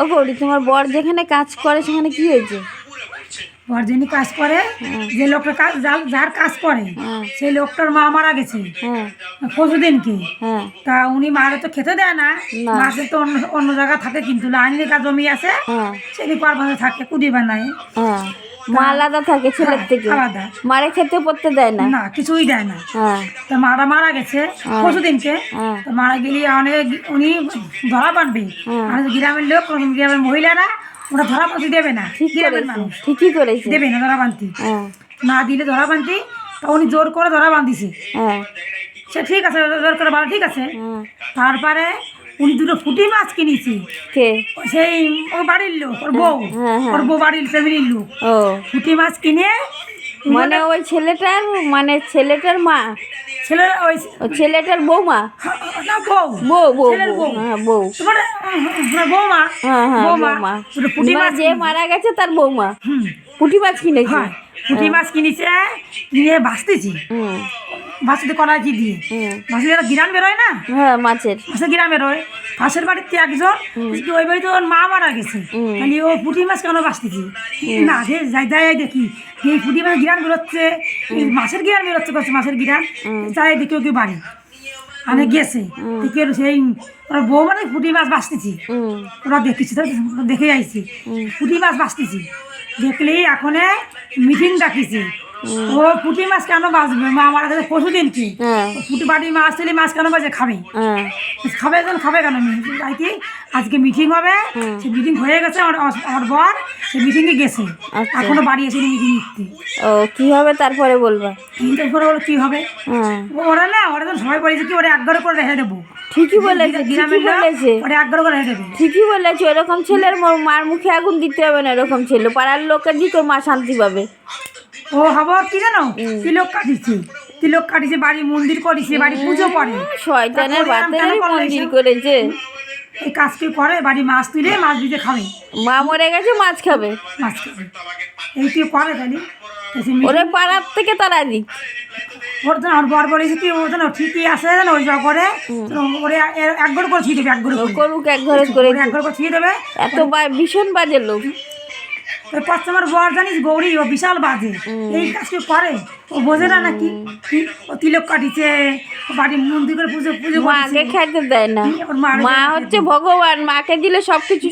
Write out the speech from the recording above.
ও বৌদি তোমার বর যেখানে কাজ করে সেখানে কি হয়েছে? বর যিনি কাজ করে যে লোকটা কাজ যার- যার কাজ করে হ্যাঁ। সেই লোকটার মা মারা গেছে। হ্যাঁ। পশুদিনকে হ্যাঁ। তা উনি মারে তো খেতে দেয় না। না। মাসে তো অন্য অন্য জায়গায় থাকে কিন্তু লাইনের কাজ জমি আছে। হ্যাঁ। সেটি পারভাসে থাকে কুড়ি বানায়। হ্যাঁ। মা আলাদা থাকে ছেলের হ্যাঁ, থেকে। আলাদা। মারে খেতে পড়তে দেয় না। না কিছুই দেয় না। হ্যাঁ। তা মারা মারা গেছে হ্যাঁ। তো মারা গেলে অনেক উনি ধরা পানবে হ্যাঁ। আর গ্রামের লোক গ্রামের মহিলারা ওরা ধরা পানতে দেবে না। গ্রামের মানুষ। ঠিকই করেছে। দেবে না ধরা বানতে হ্যাঁ। না দিলে ধরা বানতে তা উনি জোর করে ধরা বান্ধিছে হ্যাঁ। সে ঠিক আছে জোর করে বানা ঠিক আছে। হ্যাঁ। তারপরে উনি দুটো ফুটি মাছ কিনেছে। কে? সেই ওর বাড়ির লোক ওর বউ হ্যাঁ, হ্যাঁ। ওর বউ বাড়ির ফ্যামিলির লোক। ও। ফুটি মাছ কিনে মানে ওই ছেলেটার মানে ছেলেটার মা? ছেলের ওই ছেলেটার বৌমা? না বউ। বউ বউ বউ, হ্যাঁ বৌমা। হ্যাঁ হ্যাঁ বৌমা পুঁটি মাছ যে মারা গেছে তার বৌমা? পুঁটি মাছ কিনেছে? হয় পুঁটি মাছ কিনেছে কিনে ভাসতেছি হুম। ভাসতে কলাইছি দিয়ে? ভাসতে একটা গিরান বেরোয় না? হ্যাঁ মাছের। মাছের গিরান বেরোয়। পাশের বাড়িতে একজন ওই বাড়িতে ওর মা মারা গেছে। তাহলে ও পুঁটি মাছ কেন ভাসতেছি না যে যাই যাই দেখি। এই পুঁটি মাছ গিরান বেরোচ্ছে মাছের গিরান বেরোচ্ছে করছে মাছের গিরান যাই দেখি ওকে বাড়ি। আনে গেছে। দেখি সেই ওর বউ মানে পুঁটি মাছ হুম। ওরা দেখেছি দেখে আইছি। পুঁটি মাছ বাঁচতেছি দেখলেই এখন মিটিং ডাকিছি। ও পুঁটি মাছ কেন বাঁচবে মা আমার কাছে পশু দিনছি হ্যাঁ। পুঁটি বাড়ি মাছ তুলে মাছ কেন বাজে? খাবে। হ্যাঁ। খাবে কেন? খাবে কেন? তাই কি? আজকে মিটিং হবে। সে মিটিং হয়ে গেছে আমার আমার বর। সে মিটিংয়ে গেছে। আচ্ছা। এখনও বাড়ি এসেনি মিটিং নিতে। ও কি হবে তারপরে বলবা? তারপরে বলো কী হবে? হ্যাঁ। ওরা না ওরা তো সবাই বলেছে কি ওরা এক ঘরে করে রেখে দেবো। ঠিকই বলেছে ঠিকই বলেছে। ওরা এক ঘরে করে রেখে দেবে। ঠিকই বলেছে এরকম ছেলের মার মুখে আগুন দিতে হবে না এরকম ছেলে। পাড়ার লোককে দি তোর মা শান্তি পাবে। ও হব কি জানো? তিলক কাটিছে। তিলক কাটিছে বাড়ি মন্দির করেছে বাড়ি পুজো করে। শয়তানের করল মন্দির করেছে। এই কাজ কি করে বাড়ি মাছ তুলে মাছ দিতে খাবে। মা মরে গেছে মাছ খাবে। মাছ খাবে। এই কি করে মি- ওরে পাড়ার থেকে তারা দিক। ওর তো আমার বর বলেছে কি ও জানো ঠিকই আছে জানো ওই যা করে। ওরে এক ঘর করে ছুঁয়ে দেবে এক ঘর করে। করুক এক ঘরে করে এক ঘর করে ছুঁয়ে দেবে। এত ভীষণ বাজে লোক। ওই পশ্চিমার বর জানিস গৌরী ও বিশাল বাজে। এই কাজ কেউ করে? ও বোঝে না নাকি? ও তিলক কাটিছে বাড়ি মন্দির করে পুজো পুজো মাকে খেতে দেয় না। মা হচ্ছে ভগবান মাকে দিলে সব কিছু